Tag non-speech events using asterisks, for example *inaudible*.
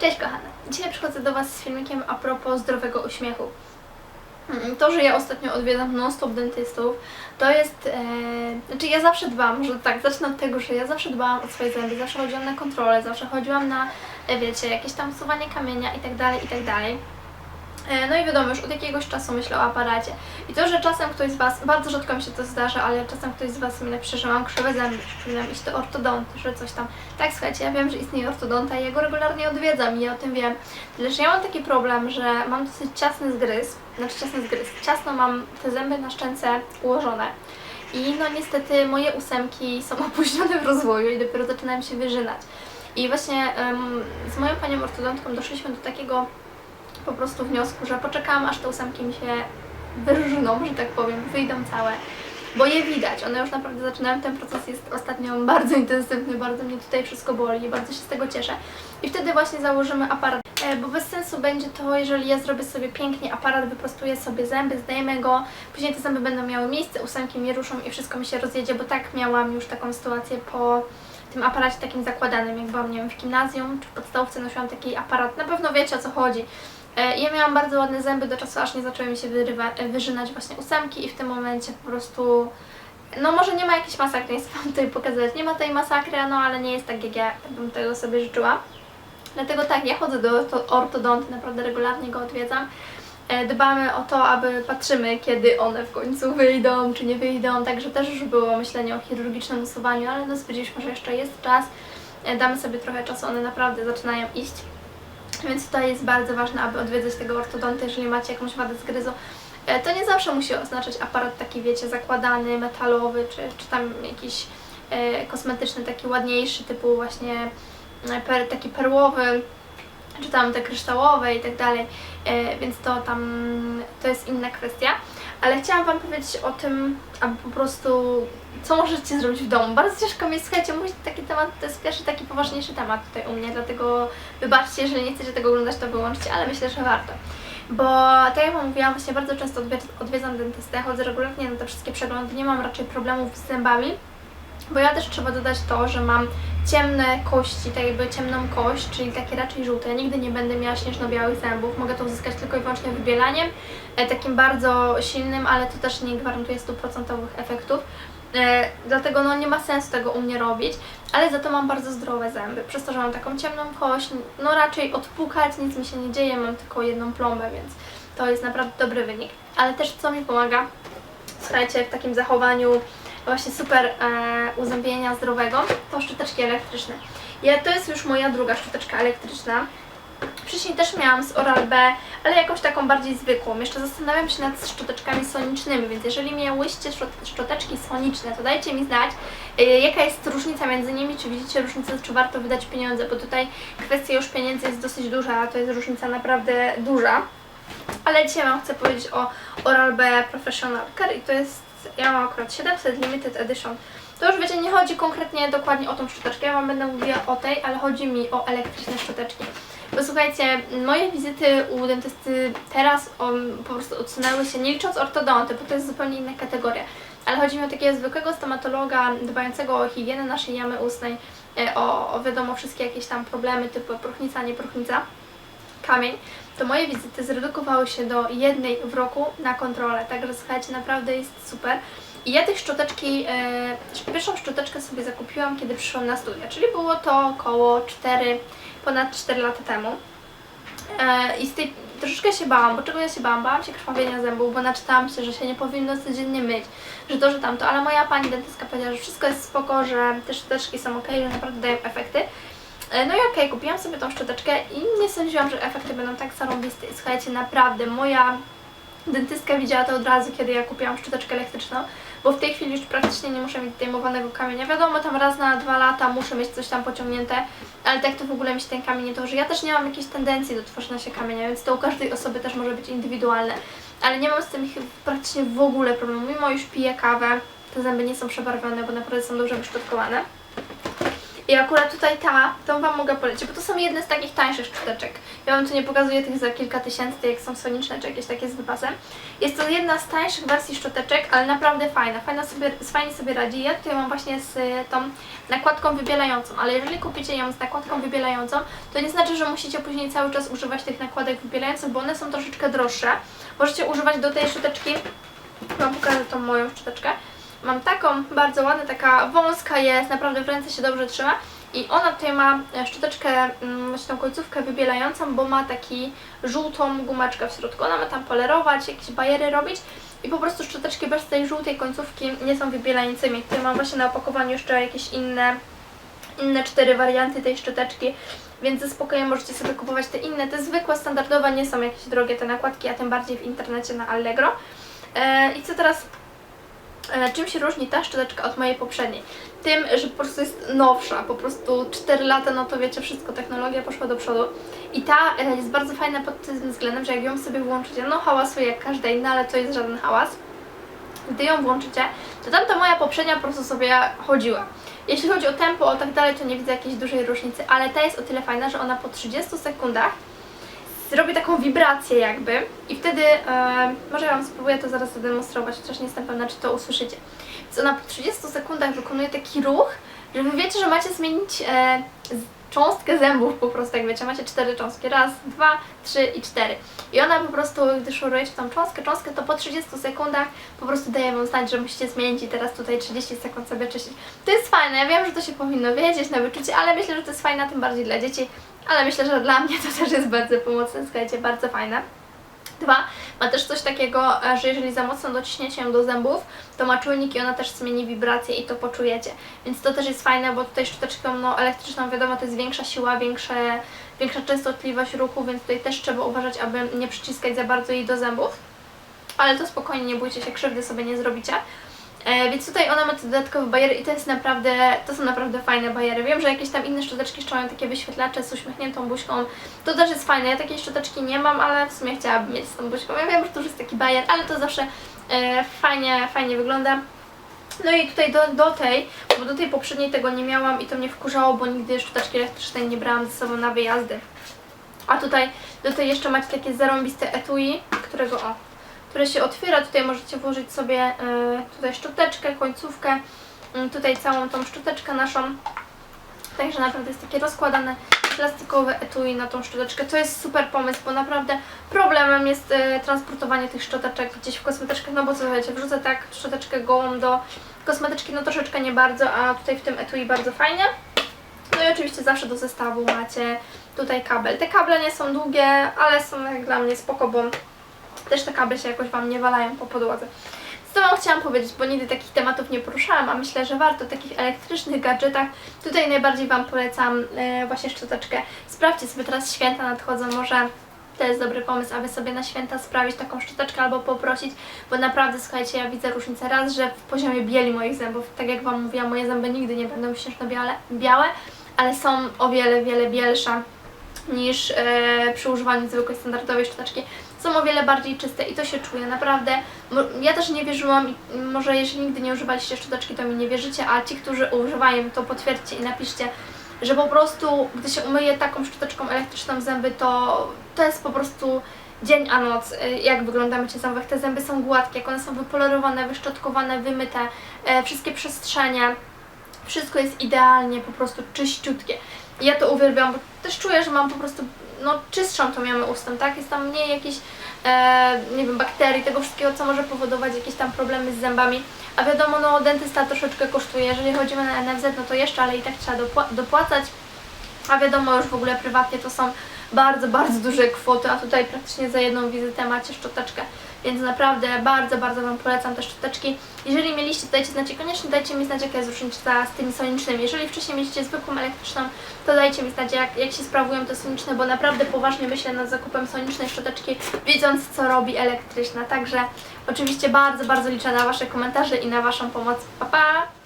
Cześć kochane. Dzisiaj przychodzę do Was z filmikiem a propos zdrowego uśmiechu. Mm, To, że ja ostatnio odwiedzam non-stop dentystów, to jest... E, znaczy ja zawsze dbam, że tak, zacznę od tego, że ja zawsze dbałam o swoje zęby, zawsze chodziłam na kontrolę, zawsze chodziłam na, e, wiecie, jakieś tam usuwanie kamienia i tak No i wiadomo, już od jakiegoś czasu myślę o aparacie. I to, że czasem ktoś z Was, bardzo rzadko mi się to zdarza, ale czasem ktoś z Was mi napisze, że mam krzywe zęby, powinnam iść do ortodonty, że coś tam. Tak, słuchajcie, ja wiem, że istnieje ortodonta i ja go regularnie odwiedzam i ja o tym wiem. Tyle, że ja mam taki problem, że mam dosyć ciasny zgryz, znaczy ciasny zgryz, ciasno mam te zęby na szczęce ułożone. I no niestety moje ósemki są *laughs* opóźnione w rozwoju i dopiero zaczynają się wyżynać. I właśnie em, z moją panią ortodontką doszliśmy do takiego po prostu wniosku, że poczekałam aż te ósemki mi się wyrżną, że tak powiem, wyjdą całe. Bo je widać, one już naprawdę zaczynają, ten proces jest ostatnio bardzo intensywny, bardzo mnie tutaj wszystko boli, bardzo się z tego cieszę. I wtedy właśnie założymy aparat, E, bo bez sensu będzie to, jeżeli ja zrobię sobie pięknie aparat, wyprostuję sobie zęby, zdejmę go, później te zęby będą miały miejsce, ósemki mi ruszą i wszystko mi się rozjedzie, bo tak miałam już taką sytuację po tym aparacie takim zakładanym, jak byłam, nie wiem, w gimnazjum czy w podstawówce nosiłam taki aparat, na pewno wiecie o co chodzi. E, Ja miałam bardzo ładne zęby do czasu, aż nie zaczęły mi się wyrywa, e, wyrzynać właśnie ósemki i w tym momencie po prostu no może nie ma jakiejś masakry, *laughs* nie chcę Wam tutaj pokazać, nie ma tej masakry, no ale nie jest tak jak ja bym tego sobie życzyła. Dlatego tak, ja chodzę do orto- ortodonty, naprawdę regularnie go odwiedzam. E, Dbamy o to, aby patrzymy, kiedy one w końcu wyjdą, czy nie wyjdą, także też już było myślenie o chirurgicznym usuwaniu, ale no stwierdziliśmy, że jeszcze jest czas. Damy sobie trochę czasu, one naprawdę zaczynają iść. Więc tutaj jest bardzo ważne, aby odwiedzać tego ortodonta, jeżeli macie jakąś wadę zgryzu. E, To nie zawsze musi oznaczać aparat taki, wiecie, zakładany, metalowy, czy, czy tam jakiś e, kosmetyczny, taki ładniejszy, typu właśnie e, per, taki perłowy, czy tam te kryształowe i tak dalej, więc to tam, to jest inna kwestia. Ale chciałam Wam powiedzieć o tym, aby po prostu, co możecie zrobić w domu. Bardzo ciężko mi jest, słuchajcie, mówić taki temat, to jest pierwszy taki poważniejszy temat tutaj u mnie, dlatego wybaczcie, jeżeli nie chcecie tego oglądać, to wyłączcie, ale myślę, że warto. Bo tak jak Wam mówiłam, właśnie bardzo często odwiedzam, dentystę, chodzę regularnie na te wszystkie przeglądy, nie mam raczej problemów z zębami, bo ja też trzeba dodać to, że mam ciemne kości, tak jakby ciemną kość, czyli takie raczej żółte. Nigdy nie będę miała śnieżno-białych zębów. Mogę to uzyskać tylko i wyłącznie wybielaniem, e, takim bardzo silnym, ale to też nie gwarantuje stuprocentowych efektów. E, dlatego no nie ma sensu tego u mnie robić, ale za to mam bardzo zdrowe zęby. Przez to, że mam taką ciemną kość, no raczej odpukać, nic mi się nie dzieje, mam tylko jedną plombę, więc to jest naprawdę dobry wynik. Ale też co mi pomaga, słuchajcie, w takim zachowaniu właśnie super e, uzębienia zdrowego, to szczoteczki elektryczne. Ja, to jest już moja druga szczoteczka elektryczna. Wcześniej też miałam z Oral-B, ale jakąś taką bardziej zwykłą. Jeszcze zastanawiam się nad szczoteczkami sonicznymi, więc jeżeli miałyście szczot- szczoteczki soniczne, to dajcie mi znać, y, jaka jest różnica między nimi, czy widzicie różnicę, czy warto wydać pieniądze, bo tutaj kwestia już pieniędzy jest dosyć duża, to jest różnica naprawdę duża. Ale dzisiaj Wam chcę powiedzieć o Oral-B Professional Care i to jest, ja mam akurat 700 Limited Edition. To już wiecie, nie chodzi konkretnie dokładnie o tą szczoteczkę, ja Wam będę mówiła o tej, ale chodzi mi o elektryczne szczoteczki. Bo słuchajcie, moje wizyty u dentysty teraz um, po prostu odsunęły się, nie licząc ortodonty, bo to jest zupełnie inna kategoria. Ale chodzi mi o takiego zwykłego stomatologa dbającego o higienę naszej jamy ustnej, e, o, o wiadomo wszystkie jakieś tam problemy typu próchnica, nie próchnica kamień, to moje wizyty zredukowały się do jednej w roku na kontrolę. Także słuchajcie, naprawdę jest super. I ja tych szczoteczki, e, pierwszą szczoteczkę sobie zakupiłam, kiedy przyszłam na studia, czyli było to około 4, ponad 4 lata temu. E, I z tej troszeczkę się bałam, bo czego ja się bałam? Bałam się krwawienia zębów, bo naczytałam się, że się nie powinno codziennie myć, że to, że tamto, ale moja pani dentystka powiedziała, że wszystko jest spoko, że te szczoteczki są ok, że naprawdę dają efekty. E, No i okej, kupiłam sobie tą szczoteczkę i nie sądziłam, że efekty będą tak zarąbiste. Słuchajcie, naprawdę, moja dentystka widziała to od razu, kiedy ja kupiłam szczoteczkę elektryczną, bo w tej chwili już praktycznie nie muszę mieć zdejmowanego kamienia. Wiadomo, tam raz na dwa lata muszę mieć coś tam pociągnięte, ale tak to w ogóle mi się ten kamień nie tworzy. Ja też nie mam jakiejś tendencji do tworzenia się kamienia, więc to u każdej osoby też może być indywidualne. Ale nie mam z tym praktycznie w ogóle problemu. Mimo już piję kawę, te zęby nie są przebarwione, bo naprawdę są dobrze wyszczotkowane. I akurat tutaj ta, tą Wam mogę polecić, bo to są jedne z takich tańszych szczoteczek. Ja Wam tu nie pokazuję tych za kilka tysięcy, jak są soniczne czy jakieś takie z wypasem. Jest to jedna z tańszych wersji szczoteczek, ale naprawdę fajna, fajna sobie, fajnie sobie radzi. Ja tutaj mam właśnie z y, tą nakładką wybielającą, ale jeżeli kupicie ją z nakładką wybielającą, to nie znaczy, że musicie później cały czas używać tych nakładek wybielających, bo one są troszeczkę droższe. Możecie używać do tej szczoteczki, Wam pokażę tą moją szczoteczkę. Mam taką bardzo ładna, taka wąska jest, naprawdę w ręce się dobrze trzyma. I ona tutaj ma e, szczoteczkę, mm, właśnie tą końcówkę wybielającą, bo ma taki żółtą gumeczkę w środku. Ona ma tam polerować, jakieś bajery robić i po prostu szczoteczki bez tej żółtej końcówki nie są wybielającymi. Tutaj mam właśnie na opakowaniu jeszcze jakieś inne, inne cztery warianty tej szczoteczki, więc ze spokojem możecie sobie kupować te inne. Te zwykłe, standardowe nie są jakieś drogie te nakładki, a tym bardziej w internecie na Allegro. E, I co teraz Czym się różni ta szczoteczka od mojej poprzedniej? Tym, że po prostu jest nowsza, po prostu 4 lata, no to wiecie, wszystko, technologia poszła do przodu. I ta e, jest bardzo fajna pod tym względem, że jak ją sobie włączycie, no hałasuje jak każda inna, ale to jest żaden hałas. Gdy ją włączycie, to tamta moja poprzednia po prostu sobie chodziła. Jeśli chodzi o tempo, o tak dalej, to nie widzę jakiejś dużej różnicy, ale ta jest o tyle fajna, że ona po 30 sekundach zrobi taką wibrację jakby i wtedy, e, może ja Wam spróbuję to zaraz zademonstrować, chociaż nie jestem pewna, czy to usłyszycie. Więc ona po 30 sekundach wykonuje taki ruch, że wiecie, że macie zmienić e, cząstkę zębów po prostu, jak wiecie, macie cztery cząstki, raz, dwa, trzy i cztery. I ona po prostu, gdy szorujecie tą cząstkę, cząstkę, to po 30 sekundach po prostu daje Wam znać, że musicie zmienić i teraz tutaj 30 sekund sobie czyścić. To jest fajne, ja wiem, że to się powinno wiedzieć na wyczucie, ale myślę, że to jest fajne, tym bardziej dla dzieci, ale myślę, że dla mnie to też jest bardzo pomocne, słuchajcie, bardzo fajne. Dwa, ma też coś takiego, e, że jeżeli za mocno dociśniecie ją do zębów, to ma czujnik i ona też zmieni wibrację i to poczujecie. Więc to też jest fajne, bo tutaj szczoteczką no, elektryczną wiadomo to jest większa siła, większe, większa częstotliwość ruchu, więc tutaj też trzeba uważać, aby nie przyciskać za bardzo jej do zębów. Ale to spokojnie, nie bójcie się, krzywdy sobie nie zrobicie. E, więc tutaj ona ma te dodatkowe bajery i to jest naprawdę, to są naprawdę fajne bajery. Wiem, że jakieś tam inne szczoteczki jeszcze mają takie wyświetlacze z uśmiechniętą buźką. To też jest fajne. Ja takiej szczoteczki nie mam, ale w sumie chciałabym mieć z tą buźką. Ja wiem, że to już jest taki bajer, ale to zawsze e, fajnie, fajnie wygląda. No i tutaj do, do tej, bo do tej poprzedniej tego nie miałam i to mnie wkurzało, bo nigdy szczoteczki elektrycznej nie brałam ze sobą na wyjazdy. A tutaj do tej jeszcze macie takie zarąbiste etui, którego o, które się otwiera. Tutaj możecie włożyć sobie e, tutaj szczoteczkę, końcówkę, mm, tutaj całą tą szczoteczkę naszą. Także naprawdę jest takie rozkładane plastikowe etui na tą szczoteczkę. To jest super pomysł, bo naprawdę problemem jest e, transportowanie tych szczoteczek gdzieś w kosmetyczkach, no bo co wiecie, wrzucę tak szczoteczkę gołą do kosmetyczki, no troszeczkę nie bardzo, a tutaj w tym etui bardzo fajnie. No i oczywiście zawsze do zestawu macie tutaj kabel. Te kable nie są długie, ale są jak dla mnie spoko, bo też te kable się jakoś Wam nie walają po podłodze. Co Wam chciałam powiedzieć, bo nigdy takich tematów nie poruszałam, a myślę, że warto takich elektrycznych gadżetach. Tutaj najbardziej Wam polecam e, właśnie szczoteczkę. Sprawdźcie sobie teraz święta nadchodzą, może to jest dobry pomysł, aby sobie na święta sprawić taką szczoteczkę albo poprosić, bo naprawdę, słuchajcie, ja widzę różnicę raz, że w poziomie bieli moich zębów, tak jak Wam mówiłam, moje zęby nigdy nie będą śnieżno-białe, białe, ale są o wiele, wiele bielsze niż e, przy używaniu zwykłej standardowej szczoteczki. Są o wiele bardziej czyste i to się czuje, naprawdę. Ja też nie wierzyłam i może jeżeli nigdy nie używaliście szczoteczki, to mi nie wierzycie, a ci, którzy używają, to potwierdźcie i napiszcie, że po prostu, gdy się umyje taką szczoteczką elektryczną zęby, to to jest po prostu dzień a noc, y, jak wyglądamy cię zębach. Te zęby są gładkie, jak one są wypolerowane, wyszczotkowane, wymyte, e, wszystkie przestrzenie, wszystko jest idealnie, po prostu czyściutkie. Ja to uwielbiam, bo też czuję, że mam po prostu no, czystszą tą jamę ustną, tak? Jest tam mniej jakichś, e, nie wiem, bakterii, tego wszystkiego, co może powodować jakieś tam problemy z zębami. A wiadomo, no, dentysta troszeczkę kosztuje. Jeżeli chodzimy na NFZ, no to jeszcze, ale i tak trzeba dopła- dopłacać. A wiadomo, już w ogóle prywatnie to są bardzo, bardzo duże kwoty, a tutaj praktycznie za jedną wizytę macie szczoteczkę. Więc naprawdę bardzo, bardzo Wam polecam te szczoteczki. Jeżeli mieliście, dajcie znać koniecznie dajcie mi znać, jaka jest różnica z tymi sonicznymi. Jeżeli wcześniej mieliście zwykłą elektryczną, to dajcie mi znać, jak, jak się sprawują te soniczne, bo naprawdę poważnie myślę nad zakupem sonicznej szczoteczki, widząc, co robi elektryczna. Także oczywiście bardzo, bardzo liczę na Wasze komentarze i na Waszą pomoc. Pa, pa!